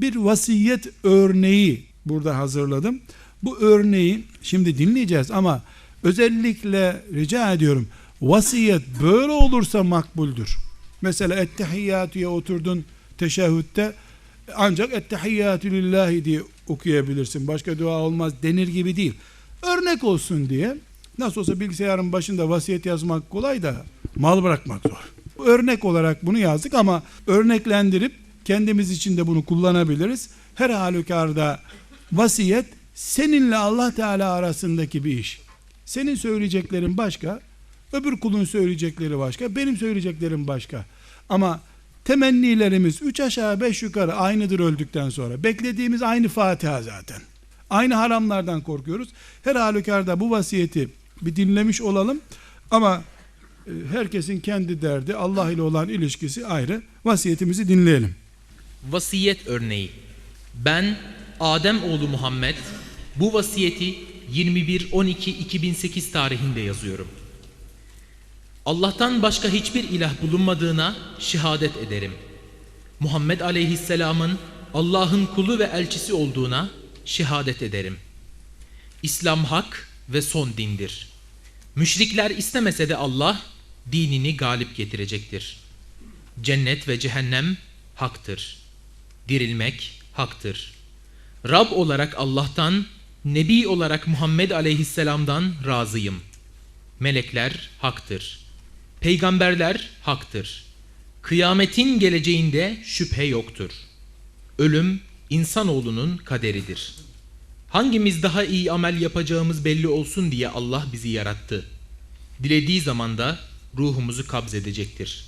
bir vasiyet örneği burada hazırladım. Bu örneği şimdi dinleyeceğiz ama özellikle rica ediyorum vasiyet böyle olursa makbuldür. Mesela ettehiyyatüye oturdun teşehhütte ancak ettehiyyatü lillahi diye okuyabilirsin. Başka dua olmaz denir gibi değil. Örnek olsun diye nasıl olsa bilgisayarın başında vasiyet yazmak kolay da mal bırakmak zor. Örnek olarak bunu yazdık ama örneklendirip kendimiz için de bunu kullanabiliriz. Her halükarda vasiyet seninle Allah Teala arasındaki bir iş. Senin söyleyeceklerin başka, öbür kulun söyleyecekleri başka, benim söyleyeceklerim başka. Ama temennilerimiz üç aşağı beş yukarı aynıdır öldükten sonra. Beklediğimiz aynı Fatiha zaten. Aynı haramlardan korkuyoruz. Her halükarda bu vasiyeti bir dinlemiş olalım. Ama e, herkesin kendi derdi, Allah ile olan ilişkisi ayrı. Vasiyetimizi dinleyelim. Vasiyet örneği. Ben Adem oğlu Muhammed bu vasiyeti 21-12-2008 tarihinde yazıyorum. Allah'tan başka hiçbir ilah bulunmadığına şehadet ederim. Muhammed aleyhisselamın Allah'ın kulu ve elçisi olduğuna şehadet ederim. İslam hak ve son dindir. Müşrikler istemese de Allah dinini galip getirecektir. Cennet ve cehennem haktır. Dirilmek haktır. Rab olarak Allah'tan, Nebi olarak Muhammed aleyhisselamdan razıyım. Melekler haktır. Peygamberler haktır. Kıyametin geleceğinde şüphe yoktur. Ölüm insanoğlunun kaderidir. Hangimiz daha iyi amel yapacağımız belli olsun diye Allah bizi yarattı. Dilediği zaman da ruhumuzu kabzedecektir.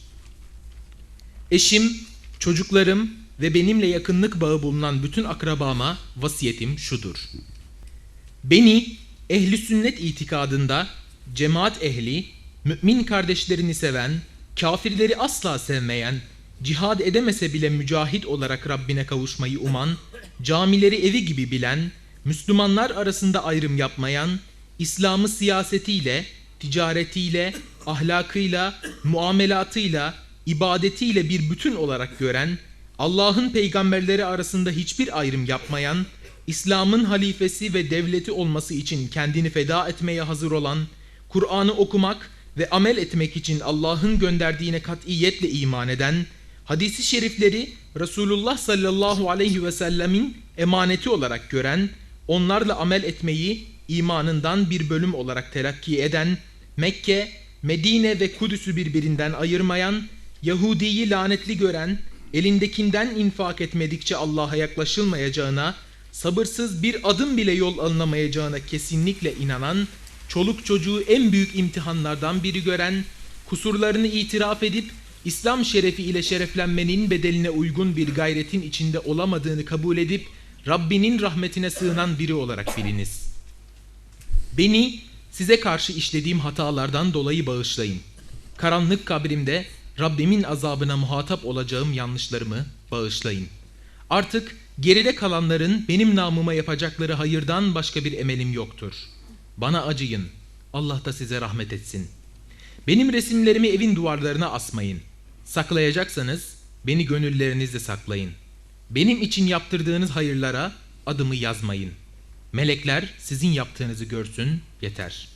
Eşim, çocuklarım ve benimle yakınlık bağı bulunan bütün akrabama vasiyetim şudur. Beni ehli sünnet itikadında cemaat ehli, mümin kardeşlerini seven, kafirleri asla sevmeyen, cihad edemese bile mücahit olarak Rabbine kavuşmayı uman, camileri evi gibi bilen, Müslümanlar arasında ayrım yapmayan, İslam'ı siyasetiyle, ticaretiyle, ahlakıyla, muamelatıyla, ibadetiyle bir bütün olarak gören, Allah'ın peygamberleri arasında hiçbir ayrım yapmayan, İslam'ın halifesi ve devleti olması için kendini feda etmeye hazır olan, Kur'an'ı okumak ve amel etmek için Allah'ın gönderdiğine katiyetle iman eden, hadisi şerifleri Resulullah sallallahu aleyhi ve sellemin emaneti olarak gören, onlarla amel etmeyi imanından bir bölüm olarak telakki eden, Mekke, Medine ve Kudüs'ü birbirinden ayırmayan, Yahudi'yi lanetli gören, elindekinden infak etmedikçe Allah'a yaklaşılmayacağına, sabırsız bir adım bile yol alınamayacağına kesinlikle inanan, çoluk çocuğu en büyük imtihanlardan biri gören, kusurlarını itiraf edip İslam şerefi ile şereflenmenin bedeline uygun bir gayretin içinde olamadığını kabul edip Rabbinin rahmetine sığınan biri olarak biliniz. Beni size karşı işlediğim hatalardan dolayı bağışlayın. Karanlık kabrimde Rabbimin azabına muhatap olacağım yanlışlarımı bağışlayın. Artık geride kalanların benim namıma yapacakları hayırdan başka bir emelim yoktur. Bana acıyın. Allah da size rahmet etsin. Benim resimlerimi evin duvarlarına asmayın. Saklayacaksanız beni gönüllerinizde saklayın. Benim için yaptırdığınız hayırlara adımı yazmayın. Melekler sizin yaptığınızı görsün yeter.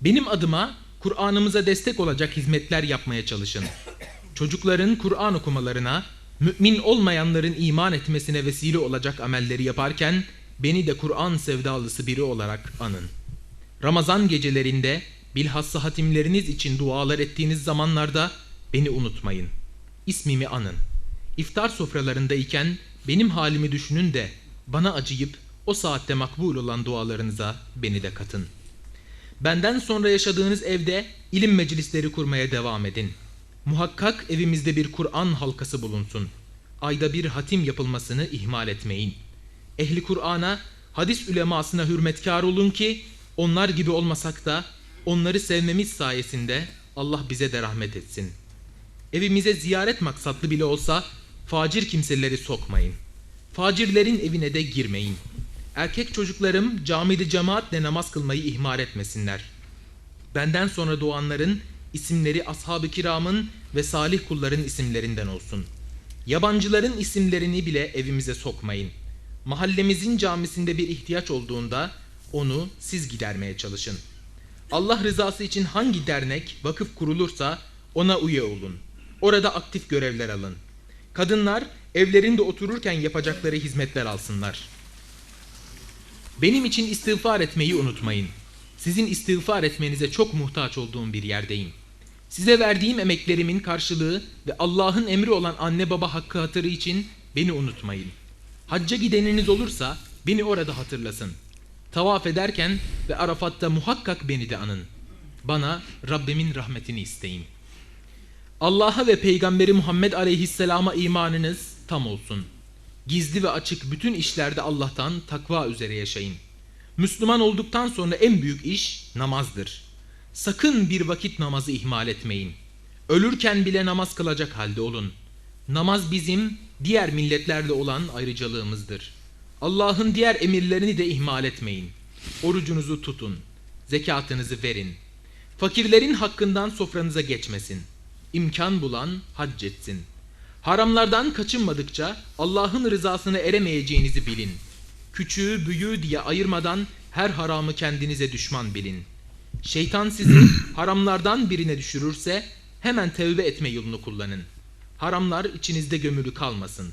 Benim adıma Kur'an'ımıza destek olacak hizmetler yapmaya çalışın. Çocukların Kur'an okumalarına, mümin olmayanların iman etmesine vesile olacak amelleri yaparken beni de Kur'an sevdalısı biri olarak anın. Ramazan gecelerinde bilhassa hatimleriniz için dualar ettiğiniz zamanlarda beni unutmayın. İsmimi anın. İftar sofralarındayken benim halimi düşünün de bana acıyıp o saatte makbul olan dualarınıza beni de katın. Benden sonra yaşadığınız evde ilim meclisleri kurmaya devam edin. Muhakkak evimizde bir Kur'an halkası bulunsun. Ayda bir hatim yapılmasını ihmal etmeyin. Ehli Kur'an'a, hadis ülemasına hürmetkar olun ki onlar gibi olmasak da onları sevmemiz sayesinde Allah bize de rahmet etsin. Evimize ziyaret maksatlı bile olsa facir kimseleri sokmayın. Facirlerin evine de girmeyin. Erkek çocuklarım camide cemaatle namaz kılmayı ihmal etmesinler. Benden sonra doğanların isimleri ashab-ı kiramın ve salih kulların isimlerinden olsun. Yabancıların isimlerini bile evimize sokmayın. Mahallemizin camisinde bir ihtiyaç olduğunda onu siz gidermeye çalışın. Allah rızası için hangi dernek, vakıf kurulursa ona üye olun. Orada aktif görevler alın. Kadınlar evlerinde otururken yapacakları hizmetler alsınlar. Benim için istiğfar etmeyi unutmayın. Sizin istiğfar etmenize çok muhtaç olduğum bir yerdeyim. Size verdiğim emeklerimin karşılığı ve Allah'ın emri olan anne baba hakkı hatırı için beni unutmayın. Hacca gideniniz olursa beni orada hatırlasın. Tavaf ederken ve Arafat'ta muhakkak beni de anın. Bana Rabbimin rahmetini isteyin. Allah'a ve Peygamberi Muhammed Aleyhisselam'a imanınız tam olsun. Gizli ve açık bütün işlerde Allah'tan takva üzere yaşayın. Müslüman olduktan sonra en büyük iş namazdır. Sakın bir vakit namazı ihmal etmeyin. Ölürken bile namaz kılacak halde olun. Namaz bizim diğer milletlerle olan ayrıcalığımızdır. Allah'ın diğer emirlerini de ihmal etmeyin. Orucunuzu tutun. Zekatınızı verin. Fakirlerin hakkından sofranıza geçmesin. İmkan bulan hac etsin. Haramlardan kaçınmadıkça Allah'ın rızasına eremeyeceğinizi bilin. Küçüğü büyüğü diye ayırmadan her haramı kendinize düşman bilin. Şeytan sizi haramlardan birine düşürürse hemen tevbe etme yolunu kullanın. Haramlar içinizde gömülü kalmasın.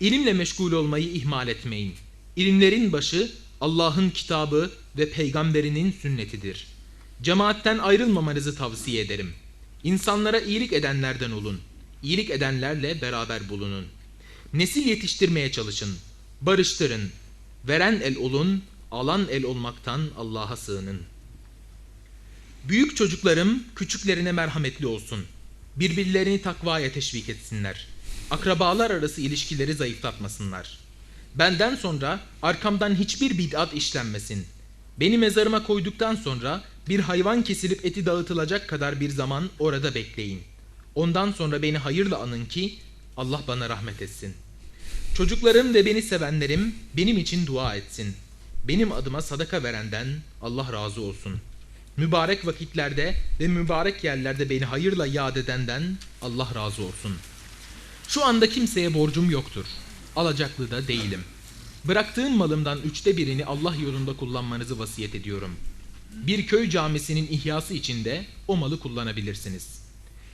İlimle meşgul olmayı ihmal etmeyin. İlimlerin başı Allah'ın kitabı ve peygamberinin sünnetidir. Cemaatten ayrılmamanızı tavsiye ederim. İnsanlara iyilik edenlerden olun. İyilik edenlerle beraber bulunun. Nesil yetiştirmeye çalışın. Barıştırın. Veren el olun, alan el olmaktan Allah'a sığının. Büyük çocuklarım küçüklerine merhametli olsun. Birbirlerini takvaya teşvik etsinler. Akrabalar arası ilişkileri zayıflatmasınlar. Benden sonra arkamdan hiçbir bid'at işlenmesin. Beni mezarıma koyduktan sonra bir hayvan kesilip eti dağıtılacak kadar bir zaman orada bekleyin. Ondan sonra beni hayırla anın ki Allah bana rahmet etsin. Çocuklarım ve beni sevenlerim benim için dua etsin. Benim adıma sadaka verenden Allah razı olsun. Mübarek vakitlerde ve mübarek yerlerde beni hayırla yad edenden Allah razı olsun. Şu anda kimseye borcum yoktur. Alacaklı da değilim. Bıraktığım malımdan üçte birini Allah yolunda kullanmanızı vasiyet ediyorum. Bir köy camisinin ihyası için de o malı kullanabilirsiniz.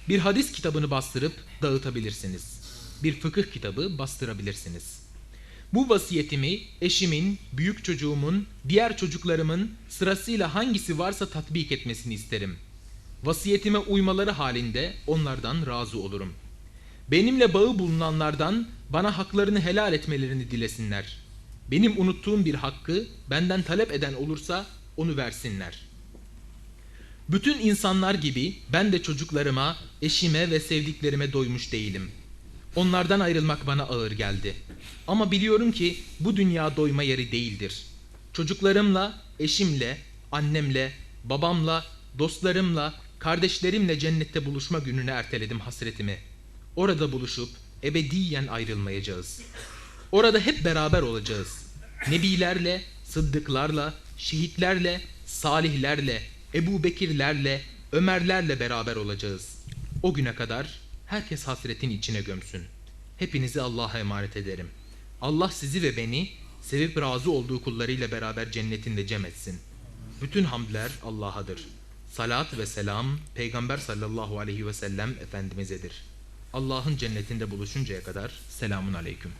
Bir hadis kitabını bastırıp dağıtabilirsiniz. Bir fıkıh kitabı bastırabilirsiniz. Bu vasiyetimi eşimin, büyük çocuğumun, diğer çocuklarımın sırasıyla hangisi varsa tatbik etmesini isterim. Vasiyetime uymaları halinde onlardan razı olurum. Benimle bağı bulunanlardan bana haklarını helal etmelerini dilesinler. Benim unuttuğum bir hakkı benden talep eden olursa onu versinler. Bütün insanlar gibi ben de çocuklarıma, eşime ve sevdiklerime doymuş değilim. Onlardan ayrılmak bana ağır geldi. Ama biliyorum ki bu dünya doyma yeri değildir. Çocuklarımla, eşimle, annemle, babamla, dostlarımla, kardeşlerimle cennette buluşma gününe erteledim hasretimi. Orada buluşup ebediyen ayrılmayacağız. Orada hep beraber olacağız. Nebilerle, sıddıklarla, şehitlerle, salihlerle, Ebu Bekirlerle, Ömerlerle beraber olacağız. O güne kadar herkes hasretin içine gömsün. Hepinizi Allah'a emanet ederim. Allah sizi ve beni sevip razı olduğu kullarıyla beraber cennetinde cem etsin. Bütün hamdler Allah'adır. Salat ve selam Peygamber sallallahu aleyhi ve sellem Efendimiz'edir. Allah'ın cennetinde buluşuncaya kadar selamun aleyküm.